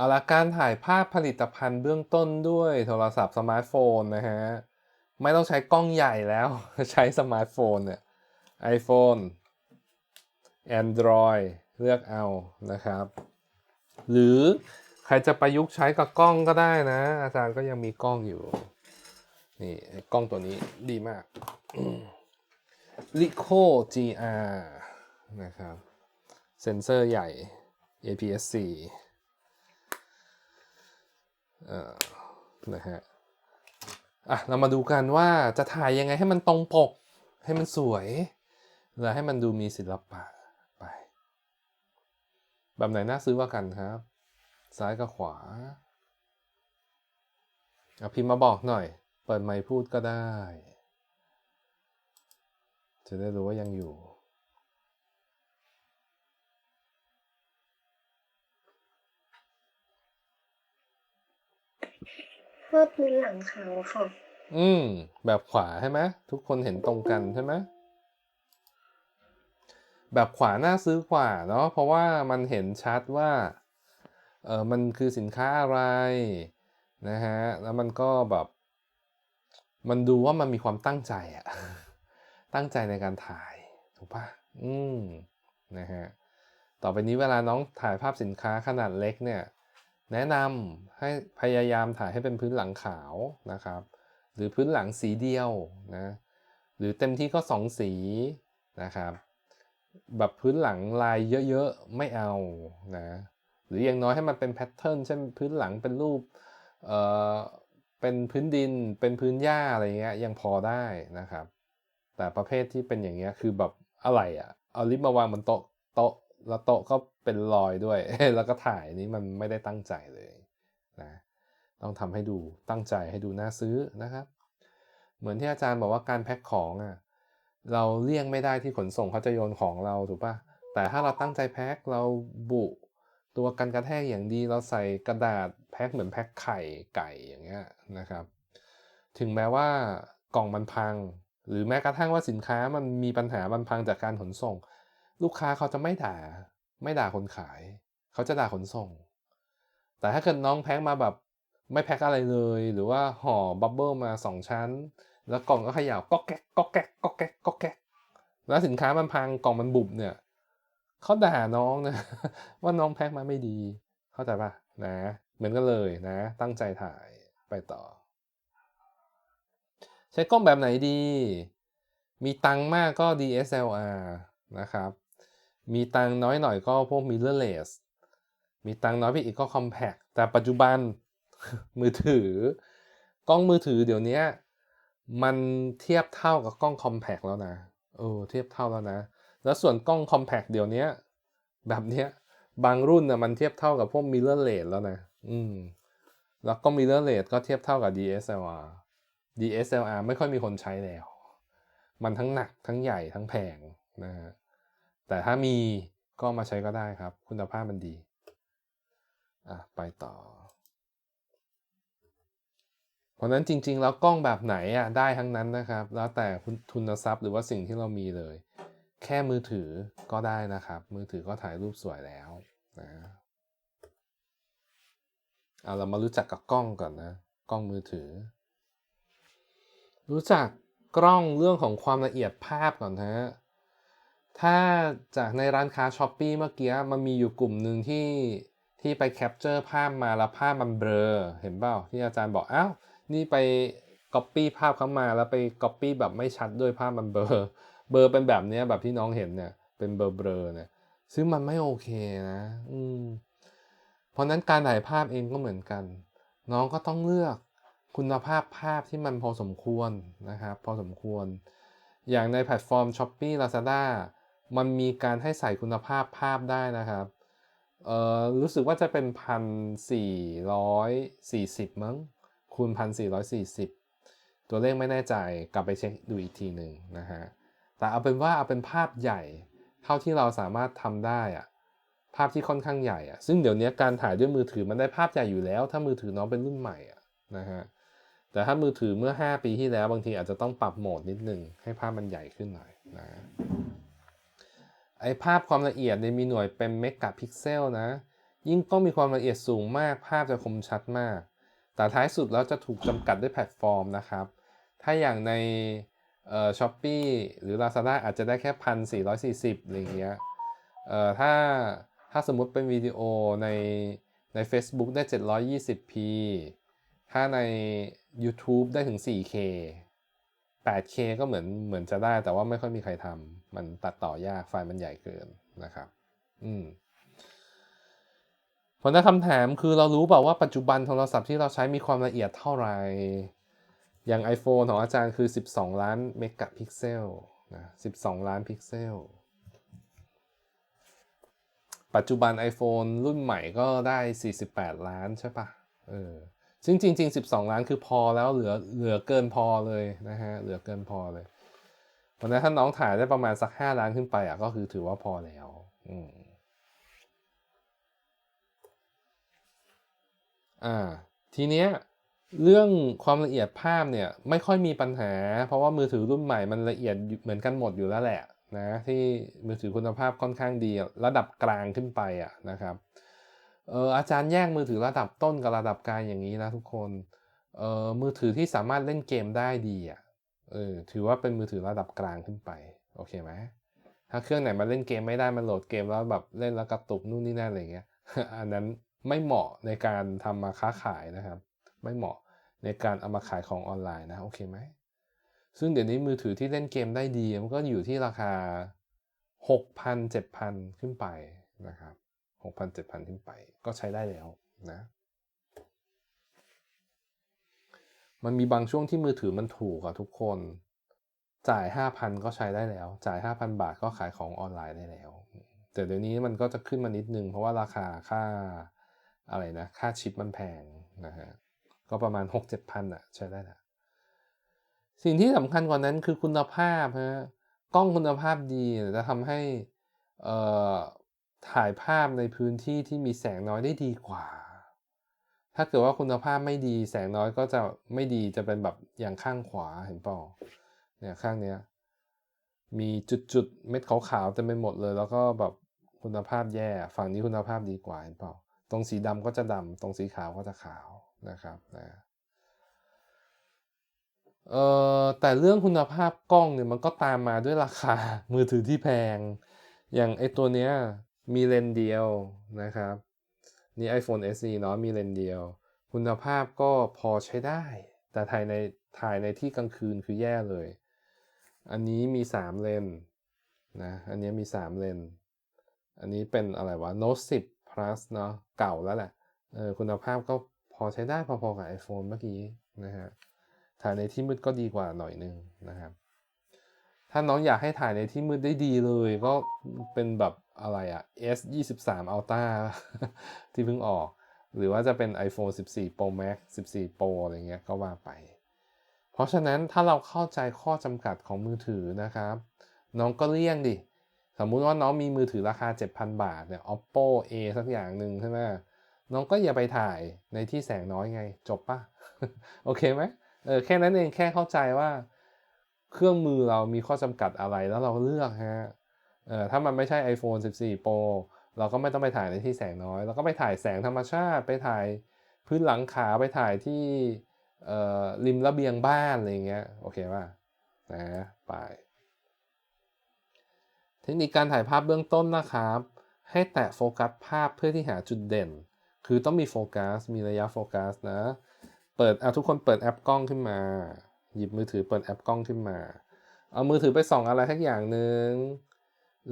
เอาละการถ่ายภาพผลิตภัณฑ์เบื้องต้นด้วยโทรศัพท์สมาร์ทโฟนนะฮะ ไม่ต้องใช้กล้องใหญ่แล้วใช้สมาร์ทโฟนเนี่ย iPhone Android เลือกเอานะครับ หรือใครจะประยุกต์ใช้กับกล้องก็ได้นะ อาจารย์ก็ยังมีกล้องอยู่ นี่กล้องตัวนี้ดีมาก Ricoh GR นะครับ เซนเซอร์ใหญ่ APS-C นะฮะอะเรามาดูกันว่าจะถ่ายยังไงให้มันตรงปก ให้มันสวยและให้มันดูมีศิลปะไป แบบไหนน่าซื้อว่ากันครับ ซ้ายกับขวาเอาพิมพ์มาบอกหน่อย เปิดไมค์พูดก็ได้ จะได้รู้ว่ายังอยู่ เพื่อพื้นหลังเขาค่ะ อืม แบบขวาใช่ไหมทุกคนเห็นตรงกันใช่ไหมแบบขวาน่าซื้อกว่าเนาะเพราะว่ามันเห็นชัดว่าเออมันคือสินค้าอะไรนะฮะแล้วมันก็แบบ มันดูว่ามันมีความตั้งใจอะตั้งใจในการถ่ายถูกปะอืมนะฮะต่อไปนี้เวลาน้องถ่ายภาพสินค้าขนาดเล็กเนี่ย แนะนำให้พยายามถ่ายให้เป็นพื้นหลังขาวนะครับ หรือพื้นหลังสีเดียวนะหรือเต็มที่ก็สองสีนะครับ แบบพื้นหลังลายเยอะๆ ไม่เอานะหรืออย่างน้อยให้มันเป็นแพทเทิร์นเช่นพื้นหลังเป็นรูปเอ่อเป็นพื้นดินเป็นพื้นหญ้าอะไรเงี้ยยังพอได้นะครับ แต่ประเภทที่เป็นอย่างเงี้ยคือแบบอะไรอะ่ะเอาลิปมาวางบนโต๊ะโต๊ะ แล้วโต๊ะก็เป็นรอยด้วย แล้วก็ถ่ายนี้มันไม่ได้ตั้งใจเลยนะต้องทำให้ดูตั้งใจให้ดูน่าซื้อนะครับ เหมือนที่อาจารย์บอกว่าการแพ็คของอะเราเลี่ยงไม่ได้ที่ขนส่งเขาจะโยนของเราถูกปะแต่ถ้าเราตั้งใจแพ็คเราบุตัวกันกระแทกอย่างดีเราใส่กระดาษแพ็คเหมือนแพ็คไข่ไก่อย่างเงี้ยนะครับ ถึงแม้ว่ากล่องมันพัง หรือแม้กระทั่งว่าสินค้ามันมีปัญหามันพังจากการขนส่ง ลูกค้าเขาจะไม่ด่า ไม่ด่าคนขาย เขาจะด่าขนส่ง แต่ถ้าเกิดน้องแพ็คมาแบบไม่แพ็คอะไรเลย หรือว่าห่อบับเบิลมาสองชั้น แล้วกล่องก็ขย่าก็แก๊กก็แก๊กก็แก๊กก็แก๊กแล้วสินค้ามันพังกล่องมันบุบเนี่ยเขาด่าน้องนะ ว่าน้องแพ็คมาไม่ดี เข้าใจปะนะ เหมือนกันเลยนะ ตั้งใจถ่ายไปต่อ ใช้กล้องแบบไหนดี มีตังมากก็ DSLR นะครับ มีตังน้อยหน่อยก็พวก mirrorless มีตังน้อยไปอีกก็ compact แต่ปัจจุบันมือถือกล้องมือถือเดี๋ยวนี้มันเทียบเท่ากับกล้อง compact แล้วนะเออเทียบเท่าแล้วนะ แล้วส่วนกล้อง compact เดี๋ยวนี้แบบเนี้ยบางรุ่นนะมันเทียบเท่ากับพวก mirrorless แล้วนะ อืมแล้วก็ mirrorless ก็เทียบเท่ากับ DSLR DSLR ไม่ค่อยมีคนใช้แล้ว มันทั้งหนักทั้งใหญ่ทั้งแพงนะฮะ แต่ถ้ามีก็มาใช้ก็ได้ครับ คุณภาพมันดี อะ ไปต่อ เพราะนั้นจริง ๆ แล้วกล้องแบบไหนอะได้ทั้งนั้นนะครับ แล้วแต่ทุนทรัพย์หรือว่าสิ่งที่เรามีเลย แค่มือถือก็ได้นะครับ มือถือก็ถ่ายรูปสวยแล้วนะเอาเรามารู้จักกับกล้องก่อนนะ กล้องมือถือ รู้จักกล้องเรื่องของความละเอียดภาพก่อนฮะ ถ้าจากในร้านค้าช้อปปีเมื่อกี้มันมีอยู่กลุ่มหนึ่งที่ที่ไปแคปเจอร์ภาพมาแล้วภาพมันเบลอเห็นเปล่าที่อาจารย์บอกอ้าวนี่ไปก๊อปปี้ภาพเขามาแล้วไปก๊อปปี้แบบไม่ชัดด้วยภาพมันเบลอเบลอเป็นแบบนี้แบบที่น้องเห็นเนี่ย เป็นเบลอเบลอเนี่ยซึ่งมันไม่โอเคนะ อืม เพราะนั้นการถ่ายภาพเองก็เหมือนกัน น้องก็ต้องเลือกคุณภาพภาพที่มันพอสมควรนะครับ พอสมควร อย่างในแพลตฟอร์ม s h อ p e e Lazada มันมีการให้ใส่คุณภาพภาพได้นะครับ เอ่อ รู้สึกว่าจะเป็นพันสี่ร้อยสี่สิบมั้ง คูณพันสี่ร้อยสี่สิบตัวเลขไม่แน่ใจ กลับไปเช็คดูอีกทีหนึ่งนะฮะ แต่เอาเป็นว่าเอาเป็นภาพใหญ่ เท่าที่เราสามารถทำได้อะภาพที่ค่อนข้างใหญ่อะซึ่งเดี๋ยวนี้การถ่ายด้วยมือถือมันได้ภาพใหญ่อยู่แล้ว ถ้ามือถือน้องเป็นรุ่นใหม่อะนะฮะ แต่ถ้ามือถือเมื่อ 5 ปีที่แล้วบางทีอาจจะต้องปรับโหมดนิดนึง ให้ภาพมันใหญ่ขึ้นหน่อยนะ ไอภาพความละเอียดเนี่ยมีหน่วยเป็นเมกะพิกเซลนะ ยิ่งกล้องมีความละเอียดสูงมาก ภาพจะคมชัดมาก แต่ท้ายสุดแล้วจะถูกจำกัดด้วยแพลตฟอร์มนะครับ ถ้าอย่างในเอ่อช้อปปี้หรือ Lazada อาจจะได้แค่พันสี่ร้อยสี่สิบอะไรเงี้ย เอ่อถ้าถ้าสมมุติเป็นวิดีโอในใน Facebook ได้ 720p ถ้าใน YouTube ได้ถึง 4K 8K ก็เหมือนเหมือนจะได้แต่ว่าไม่ค่อยมีใครทำมันตัดต่อยากไฟล์มันใหญ่เกินนะครับ อืมผลในคำถามคือเรารู้เปล่าว่าปัจจุบันโทรศัพท์ที่เราใช้มีความละเอียดเท่าไหร่ อย่าง iPhone ของอาจารย์คือ 12 ล้านเมกะพิกเซลนะ12 ล้านพิกเซล ปัจจุบัน iPhone รุ่นใหม่ก็ได้ 48 ล้านใช่ปะเออ ซึ่งจริง ๆ 12 ล้านคือพอแล้วเหลือเหลือเกินพอเลยนะฮะเหลือเกินพอเลยเพราะนั้นถ้าน้องถ่ายได้ประมาณสัก 5 ล้านขึ้นไปอะก็คือถือว่าพอแล้วอืมอ่า ทีเนี้ยเรื่องความละเอียดภาพเนี่ยไม่ค่อยมีปัญหา เพราะว่ามือถือรุ่นใหม่มันละเอียดเหมือนกันหมดอยู่แล้วแหละนะที่มือถือคุณภาพค่อนข้างดีระดับกลางขึ้นไปอะนะครับ เอออาจารย์แยกมือถือระดับต้นกับระดับกลางอย่างนี้นะทุกคนเออมือถือที่สามารถเล่นเกมได้ดีอะเออถือว่าเป็นมือถือระดับกลางขึ้นไปโอเคไหมถ้าเครื่องไหนมาเล่นเกมไม่ได้มันโหลดเกมแล้วแบบเล่นแล้วกระตุกนู่นนี่นั่นอะไรเงี้ยอันนั้นไม่เหมาะในการทำมาค้าขายนะครับ ไม่เหมาะในการเอามาขายของออนไลน์นะโอเคไหมซึ่งเดี๋ยวนี้มือถือที่เล่นเกมได้ดีมันก็อยู่ที่ราคา 6,000 7,000 ขึ้นไปนะครับ 6,000 7,000 ขึ้นไป ก็ใช้ได้แล้วนะ มันมีบางช่วงที่มือถือมันถูกอะทุกคน จ่าย 5,000 ก็ใช้ได้แล้ว จ่าย 5,000 บาทก็ขายของออนไลน์ได้แล้ว แต่เดี๋ยวนี้มันก็จะขึ้นมานิดนึง เพราะว่าราคาค่าอะไรนะ ค่าชิปมันแพงนะฮะ ก็ประมาณ 6-7พันอะใช้ได้ล้วสิ่งที่สำคัญกว่านั้นคือคุณภาพฮะกล้องคุณภาพดีจะทำให้เอ่อ ถ่ายภาพในพื้นที่ที่มีแสงน้อยได้ดีกว่า ถ้าเกิดว่าคุณภาพไม่ดีแสงน้อยก็จะไม่ดีจะเป็นแบบอย่างข้างขวาเห็นเปล่าเนี่ยข้างเนี้ยมีจุดๆเม็ดขาวๆเต็มไปหมดเลย แล้วก็แบบคุณภาพแย่ฝั่งนี้คุณภาพดีกว่าเห็นเปล่า ตรงสีดำก็จะดำตรงสีขาวก็จะขาวนะครับนะเอ่อแต่เรื่องคุณภาพกล้องเนี่ยมันก็ตามมาด้วยราคามือถือที่แพง อย่างไอตัวเนี้ย มีเลนเดียวนะครับ นี่ iPhone SE เนาะมีเลนเดียว คุณภาพก็พอใช้ได้ แต่ถ่ายในถ่ายในที่กลางคืนคือแย่เลย อันนี้มี 3 เลนนะอันนี้มี 3 เลน อันนี้เป็นอะไรวะ Note 10 Plus เนาะเก่าแล้วแหละเออคุณภาพก็พอใช้ได้พอๆกับ iPhone เมื่อกี้นะฮะถ่ายในที่มืดก็ดีกว่าหน่อยนึงนะครับ ถ้าน้องอยากให้ถ่ายในที่มืดได้ดีเลย ก็เป็นแบบ อะไรอะ S 23 Ultra ที่เพิ่งออก หรือว่าจะเป็น iPhone 14 Pro Max 14 Pro อะไรเงี้ยก็ว่าไป เพราะฉะนั้นถ้าเราเข้าใจข้อจำกัดของมือถือนะครับ น้องก็เลี่ยงดิ สมมุติว่าน้องมีมือถือราคา 7,000 บาทเนี่ย Oppo A สักอย่างหนึ่งใช่ไหมน้องก็อย่าไปถ่ายในที่แสงน้อยไง จบปะโอเคไหมเออแค่นั้นเองแค่เข้าใจว่า เครื่องมือเรามีข้อจำกัดอะไรแล้วเราเลือกฮะ เออถ้ามันไม่ใช่ iPhone 14 Pro เราก็ไม่ต้องไปถ่ายในที่แสงน้อย เราก็ไปถ่ายแสงธรรมชาติ ไปถ่ายพื้นหลังขา ไปถ่ายที่เอ่อริมระเบียงบ้านอะไรเงี้ย โอเคป่ะ นะ ไป เทคนิคการถ่ายภาพเบื้องต้นนะครับ ให้แตะโฟกัสภาพเพื่อที่หาจุดเด่น คือต้องมีโฟกัส มีระยะโฟกัสนะ เปิดเอาทุกคนเปิดแอปกล้องขึ้นมา หยิบมือถือเปิดแอปกล้องขึ้นมา เอามือถือไปส่องอะไรทักอย่างหนึ่ง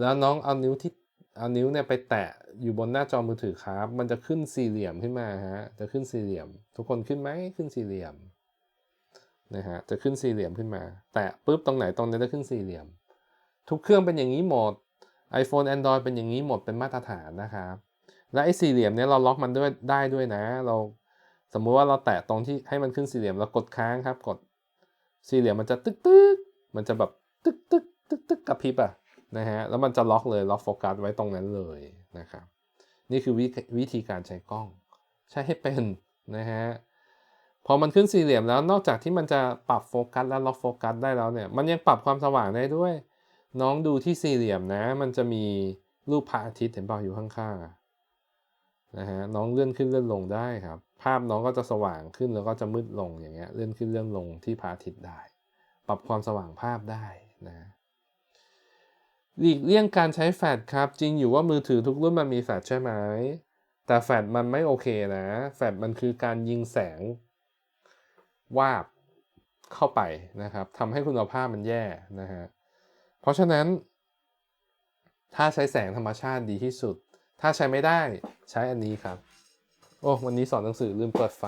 แล้วน้องเอานิ้วที่เอานิ้วเนี่ยไปแตะอยู่บนหน้าจอมือถือครับ มันจะขึ้นสี่เหลี่ยมขึ้นมาฮะ จะขึ้นสี่เหลี่ยม ทุกคนขึ้นไหมขึ้นสี่เหลี่ยมนะฮะ จะขึ้นสี่เหลี่ยมขึ้นมา แตะปุ๊บตรงไหนตรงนี้จะขึ้นสี่เหลี่ยม ทุกเครื่องเป็นอย่างนี้หมด iPhone Android เป็นอย่างนี้หมดเป็นมาตรฐานนะครับ และไอ้สี่เหลี่ยมเนี้ยเราล็อกมันด้วยได้ด้วยนะ เราสมมุติว่าเราแตะตรงที่ให้มันขึ้นสี่เหลี่ยมเรากดค้างครับ กดสี่เหลี่ยมมันจะตึกตึกมันจะแบบตึกตึกตึกตึกกระพริบอะ นะฮะแล้วมันจะล็อกเลยล็อกโฟกัสไว้ตรงนั้นเลยนะครับนี่คือวิวิธีการใช้กล้อง ใช้ให้เป็นนะฮะพอมันขึ้นสี่เหลี่ยมแล้วนอกจากที่มันจะปรับโฟกัสและล็อกโฟกัสได้แล้วเนี่ยมันยังปรับความสว่างได้ด้วย น้องดูที่สี่เหลี่ยมนะ มันจะมีรูปพระอาทิตย์เห็นเปล่าอยู่ข้างๆนะฮะน้องเลื่อนขึ้นเลื่อนลงได้ครับ ภาพน้องก็จะสว่างขึ้นแล้วก็จะมืดลงอย่างเงี้ยเลื่อนขึ้นเลื่อนลงที่พระอาทิตย์ได้ ปรับความสว่างภาพได้นะ หลีกเลี่ยงการใช้แฟลชครับ จริงอยู่ว่ามือถือทุกรุ่นมันมีแฟลชใช่ไหม แต่แฟลชมันไม่โอเคนะ แฟลชมันคือการยิงแสง วาบเข้าไปนะครับทำให้คุณภาพมันแย่นะฮะ เพราะฉะนั้น ถ้าใช้แสงธรรมชาติดีที่สุด ถ้าใช้ไม่ได้ใช้อันนี้ครับ โอ้ วันนี้สอนหนังสือลืมเปิดไฟ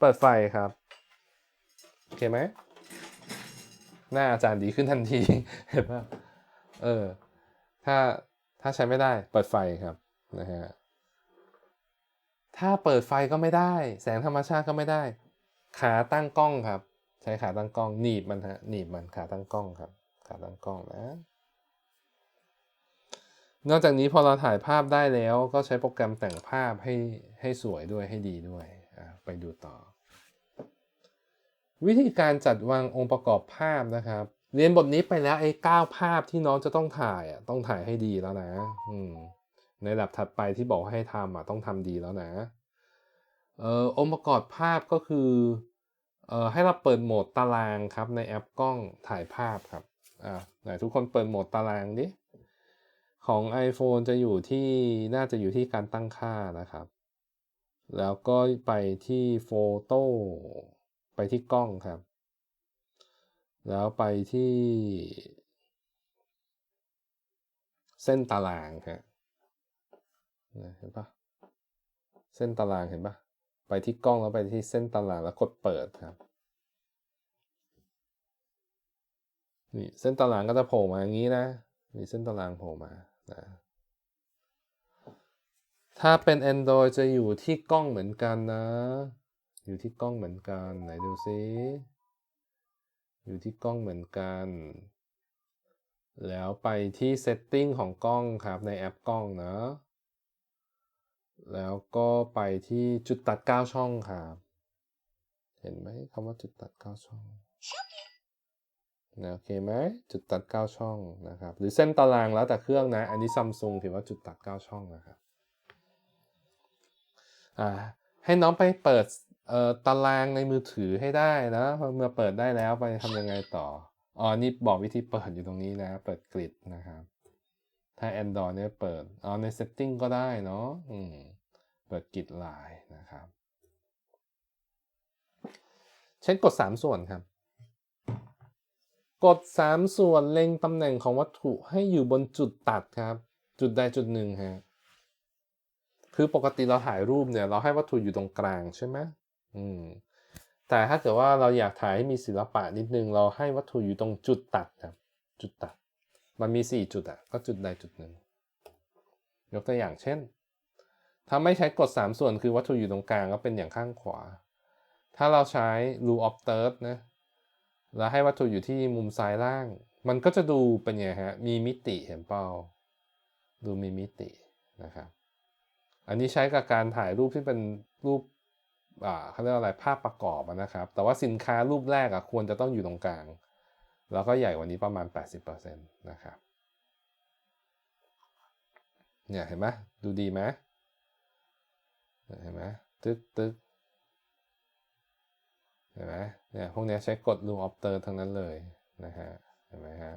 เปิดไฟครับ โอเคไหม หน้าอาจารย์ดีขึ้นทันที เห็นป่ะ เออ ถ้าถ้าใช้ไม่ได้ เปิดไฟครับนะฮะถ้าเปิดไฟก็ไม่ได้ แสงธรรมชาติก็ไม่ได้ ขาตั้งกล้องครับ ใช้ขาตั้งกล้อง หนีบมันฮะหนีบมันขาตั้งกล้องครับ ขาตั้งกล้องนะนอกจากนี้พอเราถ่ายภาพได้แล้วก็ใช้โปรแกรมแต่งภาพให้ให้สวยด้วยให้ดีด้วยอะไปดูต่อ วิธีการจัดวางองค์ประกอบภาพนะครับ เรียนบทนี้ไปแล้วไอ้เก้าภาพที่น้องจะต้องถ่ายอะต้องถ่ายให้ดีแล้วนะ อืมในระดับถัดไปที่บอกให้ทำอะต้องทำดีแล้วนะเอ่อองค์ประกอบภาพก็คือเอ่อให้เราเปิดโหมดตารางครับในแอปกล้องถ่ายภาพครับอ่าไหนทุกคนเปิดโหมดตารางดิของ iPhone จะอยู่ที่น่าจะอยู่ที่การตั้งค่านะครับ แล้วก็ไปที่โฟโต้ไปที่กล้องครับ แล้วไปที่ เส้นตารางครับเห็นปะเส้นตารางเห็นปะไปที่กล้องแล้วไปที่เส้นตารางแล้วกดเปิดครับนี่เส้นตารางก็จะโผล่มาอย่างนี้นะ มีเส้นตารางโผล่มานะถ้าเป็น Android จะอยู่ที่กล้องเหมือนกันนะ อยู่ที่กล้องเหมือนกัน ไหนดูซิ อยู่ที่กล้องเหมือนกัน แล้วไปที่ Setting ของกล้องครับในแอปกล้องนะ แล้วก็ไปที่จุดตัด 9 ช่องครับ เห็นไหมคำว่าจุดตัด 9 ช่องนะโอเคไหมจุดตัด 9 ช่องนะครับ หรือเส้นตารางแล้วแต่เครื่องนะ อันนี้ซัมซุงถือว่าจุดตัด 9 ช่องนะครับอ่าให้น้องไปเปิด เอ่อตารางในมือถือให้ได้นะพอเมื่อเปิดได้แล้วไปทำยังไงต่ออ๋อนี่บอกวิธีเปิดอยู่ตรงนี้นะ เปิดกริดนะครับ ถ้า Android เนี่ยเปิดอ๋อใน Setting ก็ได้เนาะอืมเปิดกริดลน์นะครับใช้กด 3 ส่วนครับ กด 3 ส่วนเล็งตำแหน่งของวัตถุให้อยู่บนจุดตัดครับ จุดใดจุดหนึ่งฮะคือปกติเราถ่ายรูปเนี่ย เราให้วัตถุอยู่ตรงกลางใช่ไหม อืมแต่ถ้าเกิดว่าเราอยากถ่ายให้มีศิลปะนิดนึง เราให้วัตถุอยู่ตรงจุดตัดครับ จุดตัด มันมี 4 จุดอะก็จุดใดจุดหนึ่ง ยกตัวอย่างเช่น ถ้าไม่ใช้กด3ส่วนคือวัตถุอยู่ตรงกลางก็เป็นอย่างข้างขวา ถ้าเราใช้ rule of third นะแล้วให้วัตถุอยู่ที่มุมซ้ายล่าง มันก็จะดูเป็นไงฮะ มีมิติเห็นเปล่า ดูมีมิตินะครับ อันนี้ใช้กับการถ่ายรูปที่เป็นรูป เขาเรียกว่าอะไรภาพประกอบนะครับ แต่ว่าสินค้ารูปแรกอะควรจะต้องอยู่ตรงกลาง แล้วก็ใหญ่กว่านี้ประมาณ 80%นะครับเนี่ยเห็นไหมดูดีไหมเห็นไหมตึกตึกเห็นไหมเนี่ยพวกนี้ใช้กด rule of third ทั้งนั้นเลยนะฮะเห็นไหมฮะ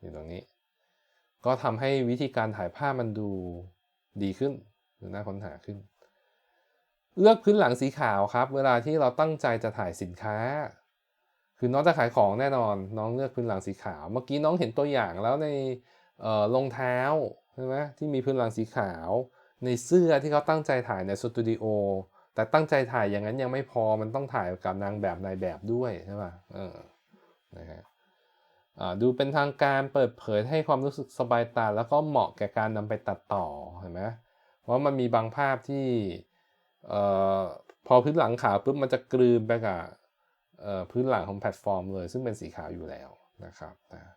อยู่ตรงนี้ ก็ทำให้วิธีการถ่ายภาพมันดูดีขึ้นหรือน่าค้นหาขึ้น เลือกพื้นหลังสีขาวครับ เวลาที่เราตั้งใจจะถ่ายสินค้า คือน้องจะขายของแน่นอน น้องเลือกพื้นหลังสีขาว เมื่อกี้น้องเห็นตัวอย่างแล้วในรองเท้าใช่ไหมที่มีพื้นหลังสีขาว ในเสื้อที่เขาตั้งใจถ่ายในสตูดิโอแต่ตั้งใจถ่ายอย่างนั้นยังไม่พอมันต้องถ่ายกับนางแบบนายแบบด้วยใช่ป่ะเออนะฮะดูเป็นทางการเปิดเผยให้ความรู้สึกสบายตา แล้วก็เหมาะแก่การนำไปตัดต่อเห็นไหมเพรามันมีบางภาพที่ พอพื้นหลังขาวปุ๊บมันจะกลืนไปกับพื้นหลังของแพลตฟอร์มเลย ซึ่งเป็นสีขาวอยู่แล้วนะครับนะ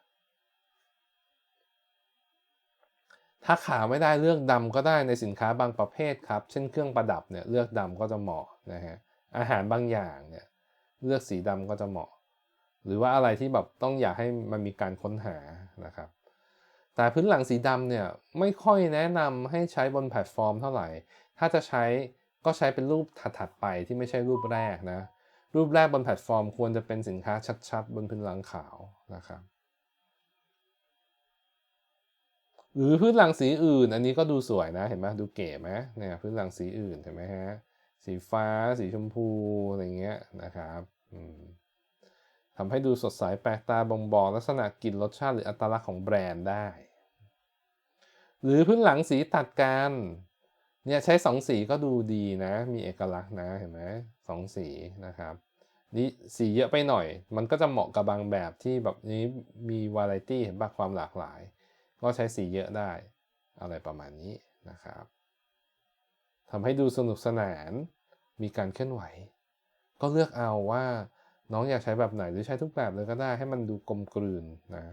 ถ้าขาวไม่ได้เลือกดำก็ได้ในสินค้าบางประเภทครับ เช่นเครื่องประดับเนี่ยเลือกดำก็จะเหมาะนะฮะอาหารบางอย่างเนี่ยเลือกสีดำก็จะเหมาะ หรือว่าอะไรที่แบบต้องอยากให้มันมีการค้นหานะครับ แต่พื้นหลังสีดำเนี่ยไม่ค่อยแนะนำให้ใช้บนแพลตฟอร์มเท่าไหร่ ถ้าจะใช้ ก็ใช้เป็นรูปถัดๆไปที่ไม่ใช่รูปแรกนะ รูปแรกบนแพลตฟอร์มควรจะเป็นสินค้าชัดๆ บนพื้นหลังขาวนะครับหรือพื้นหลังสีอื่น อันนี้ก็ดูสวยนะเห็นไหมดูเก๋ไหมเนี่ยพื้นหลังสีอื่นเห็นไหมฮะสีฟ้า สีชมพูอะไรเงี้ยนะครับทำให้ดูสดใสแปลกตาบ่งบอกลักษณะกลิ่นรสชาติหรืออัตลักษณ์ของแบรนด์ได้ หรือพื้นหลังสีตัดกัน เนี่ยใช้สองสีก็ดูดีนะ มีเอกลักษณ์นะเห็นไหมสองสีนะครับนี่สีเยอะไปหน่อย มันก็จะเหมาะกับบางแบบที่แบบนี้มีวาไรตี้เห็นปะความหลากหลาย ก็ใช้สีเยอะได้อะไรประมาณนี้นะครับทำให้ดูสนุกสนาน มีการเคลื่อนไหว ก็เลือกเอาว่าน้องอยากใช้แบบไหนหรือใช้ทุกแบบเลยก็ได้ให้มันดูกลมกลืนนะ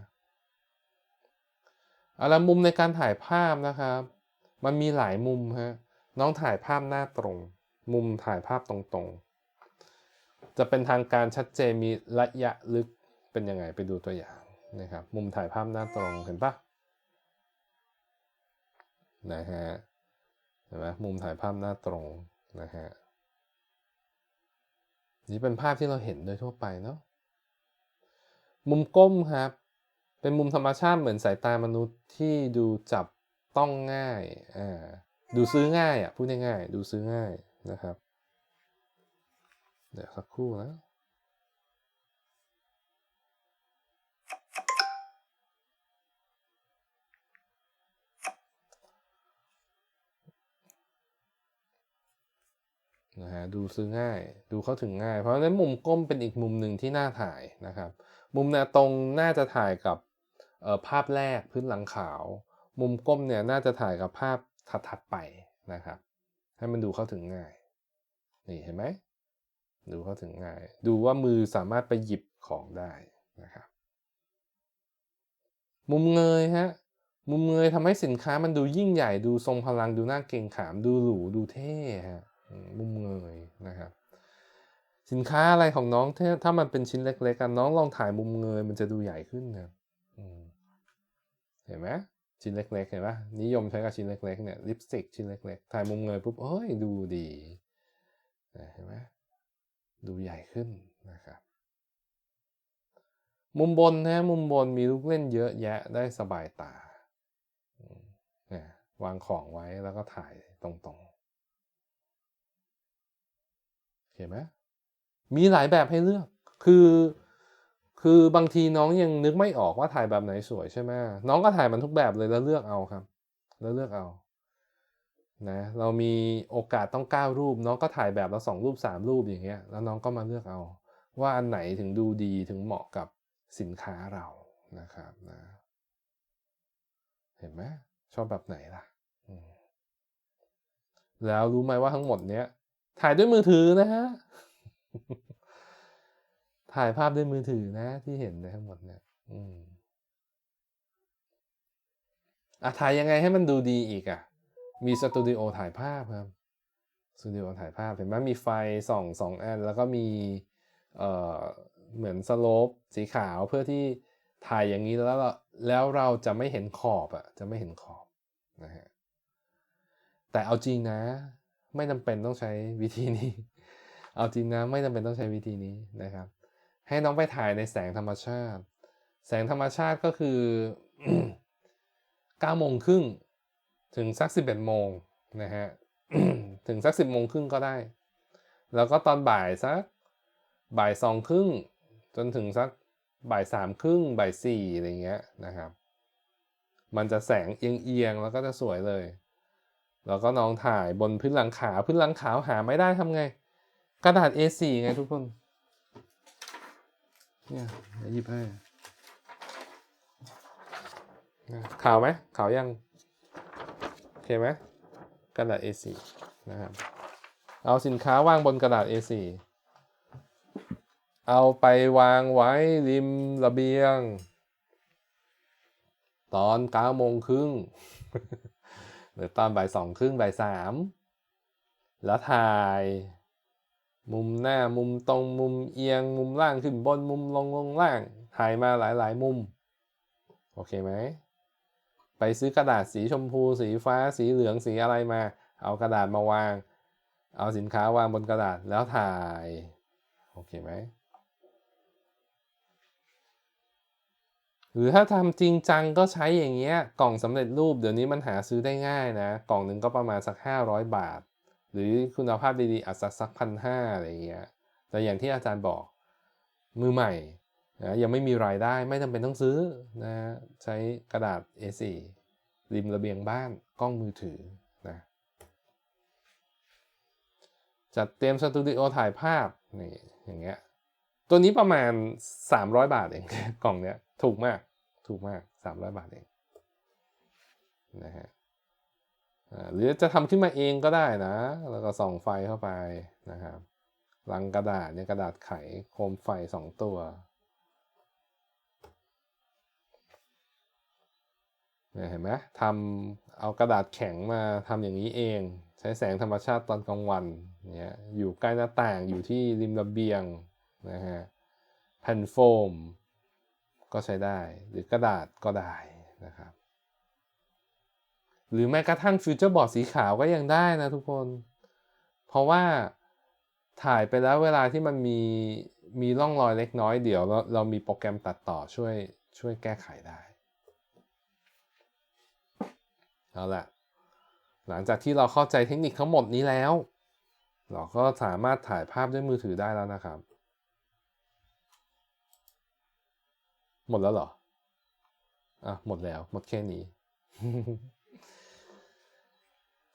เอาละมุมในการถ่ายภาพนะครับ มันมีหลายมุมฮะน้องถ่ายภาพหน้าตรง มุมถ่ายภาพตรงๆ จะเป็นทางการชัดเจนมีระยะลึกเป็นยังไงไปดูตัวอย่างนะครับ มุมถ่ายภาพหน้าตรงเห็นปะนะฮะเห็นไหมมุมถ่ายภาพหน้าตรงนะฮะนี่เป็นภาพที่เราเห็นโดยทั่วไปเนาะมุมก้มครับ เป็นมุมธรรมชาติเหมือนสายตามนุษย์ที่ดูจับ ต้องง่ายอ่าดูซื้อง่ายอะพูดง่ายๆดูซื้อง่ายนะครับ เดี๋ยวสักครู่นะนะฮะดูซื้อง่ายดูเข้าถึงง่าย เพราะฉะนั้นมุมก้มเป็นอีกมุมหนึ่งที่น่าถ่ายนะครับ มุมแนวตรงน่าจะถ่ายกับเอ่อภาพแรกพื้นหลังขาว มุมก้มเนี่ยน่าจะถ่ายกับภาพถัดๆไปนะครับ ให้มันดูเข้าถึงง่าย นี่เห็นไหม ดูเข้าถึงง่าย ดูว่ามือสามารถไปหยิบของได้นะครับ มุมเงยฮะ มุมเงยทำให้สินค้ามันดูยิ่งใหญ่ ดูทรงพลัง ดูน่าเกรงขาม ดูหรู ดูเท่ฮะ มุมเงยนะครับ สินค้าอะไรของน้อง ถ้ามันเป็นชิ้นเล็กๆกันน้องลองถ่ายมุมเงยมันจะดูใหญ่ขึ้นนะเห็นไหม ชิ้นเล็กๆ เห็นปะนิยมใช้กับชิ้นเล็กๆ เนี่ยลิปสติกชิ้นเล็กๆ ถ่ายมุมเงยปุ๊บเอ้ยดูดีเห็นไหมดูใหญ่ขึ้นนะครับ มุมบนนะมุมบนมีลูกเล่นเยอะแยะได้สบายตานี่วางของไว้แล้วก็ถ่ายตรงๆเห็นไหมมีหลายแบบให้เลือก คือ คือบางทีน้องยังนึกไม่ออกว่าถ่ายแบบไหนสวยใช่ไหมน้องก็ถ่ายมันทุกแบบเลยแล้วเลือกเอาครับ แล้วเลือกเอานะเรามีโอกาสต้องก้ารูป น้องก็ถ่ายแบบละสองรูปสามรูปอย่างเงี้ยแล้วน้องก็มาเลือกเอา ว่าอันไหนถึงดูดีถึงเหมาะกับสินค้าเรานะครับนะเห็นไหมชอบแบบไหนล่ะ แล้วรู้ไหมว่าทั้งหมดเนี้ยถ่ายด้วยมือถือนะฮะ ถ่ายภาพด้วยมือถือนะ ที่เห็นในทั้งหมดเนี่ยอืมอะถ่ายยังไงให้มันดูดีอีกอะ มีสตูดิโอถ่ายภาพครับสตูดิโอถ่ายภาพเห็นไหมมีไฟส่องสองอัน แล้วก็มีเอ่อเหมือนสโลปสีขาวเพื่อที่ถ่ายอย่างนี้แล้วเราแล้วเราจะไม่เห็นขอบอะ จะไม่เห็นขอบนะฮะแต่เอาจริงนะ ไม่จำเป็นต้องใช้วิธีนี้ เอาจริงนะไม่จำเป็นต้องใช้วิธีนี้นะครับ ให้น้องไปถ่ายในแสงธรรมชาติ แสงธรรมชาติก็คือ9โมงครึ่งถึงสัก 11โมงนะฮะถึงสัก 10โมงครึ่งก็ได้ แล้วก็ตอนบ่ายสักบ่ายสองครึ่งจนถึงสักบ่ายสามครึ่งบ่ายสี่อะไรเงี้ยนะครับ มันจะแสงเอียงๆแล้วก็จะสวยเลย แล้วก็น้องถ่ายบนพื้นหลังขาวพื้นหลังขาวหาไม่ได้ทำไง กระดาษ A4 ไงทุกคน เนี่ยเดี๋ยวหยิบให้นะขาวไหมขาวยังโอเคไหมกระดาษ A4 นะครับ เอาสินค้าวางบนกระดาษ A4 เอาไปวางไว้ริมระเบียง ตอนเก้าโมงครึ่งหรือตอนบ่ายสองครึ่งบ่ายสามแล้วถ่าย มุมหน้ามุมตรงมุมเอียง มุมล่างขึ้นบนมุมลงลงล่าง ถ่ายมาหลาย ๆ มุม โอเคไหม ไปซื้อกระดาษสีชมพู สีฟ้า สีเหลืองสีอะไรมา เอากระดาษมาวาง เอาสินค้าวางบนกระดาษแล้วถ่าย โอเคไหม หรือถ้าทำจริงจังก็ใช้อย่างเงี้ย กล่องสำเร็จรูปเดี๋ยวนี้มันหาซื้อได้ง่ายนะ กล่องหนึ่งก็ประมาณสัก 500 บาท หรือคุณภาพดีๆอาจจะสักพันห้าอะไรเงี้ยแต่อย่างที่อาจารย์บอกมือใหม่นะยังไม่มีรายได้ไม่จำเป็นต้องซื้อนะใช้กระดาษ A4 ริมระเบียงบ้านกล้องมือถือนะจัดเตรียมสตูดิโอถ่ายภาพนี่อย่างเงี้ยตัวนี้ประมาณ 300 บาทเองกล่องเนี้ยถูกมากถูกมาก 300 บาทเองนะฮะ หรือจะทำขึ้นมาเองก็ได้นะ แล้วก็ส่องไฟเข้าไปนะครับลังกระดาษเนี่ยกระดาษไขโคมไฟสองตัวเนี่ยเห็นไหมทำเอากระดาษแข็งมาทำอย่างนี้เอง ใช้แสงธรรมชาติตอนกลางวันเนี่ยอยู่ใกล้หน้าต่างอยู่ที่ริมระเบียงนะฮะแผ่นโฟม ก็ใช้ได้หรือกระดาษก็ได้นะครับ หรือแม้กระทั่งฟิวเจอร์บอร์ดสีขาวก็ยังได้นะทุกคน เพราะว่าถ่ายไปแล้วเวลาที่มันมีมีร่องรอยเล็กน้อยเดี๋ยวเราเรามีโปรแกรมตัดต่อช่วยช่วยแก้ไขได้เอาละหลังจากที่เราเข้าใจเทคนิคทั้งหมดนี้แล้ว เราก็สามารถถ่ายภาพด้วยมือถือได้แล้วนะครับ หมดแล้วเหรออะหมดแล้วหมดแค่นี้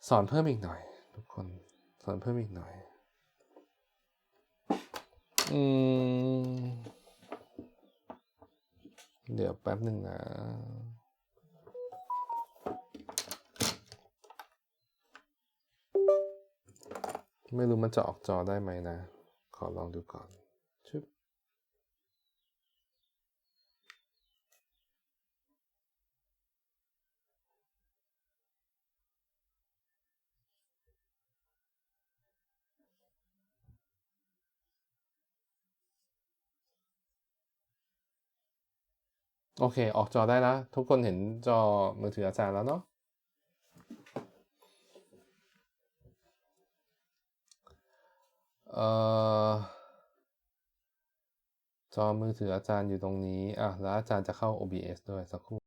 สอนเพิ่มอีกหน่อย ทุกคนสอนเพิ่มอีกหน่อย อืม เดี๋ยวแป๊บหนึ่งนะไม่รู้มันจะออกจอได้ไหมนะ ขอลองดูก่อน โอเค ออกจอได้แล้ว ทุกคนเห็นจอมือถืออาจารย์แล้วเนาะเอ่อจอมือถืออาจารย์อยู่ตรงนี้ อะ แล้วอาจารย์จะเข้า OBS ด้วยสักครู่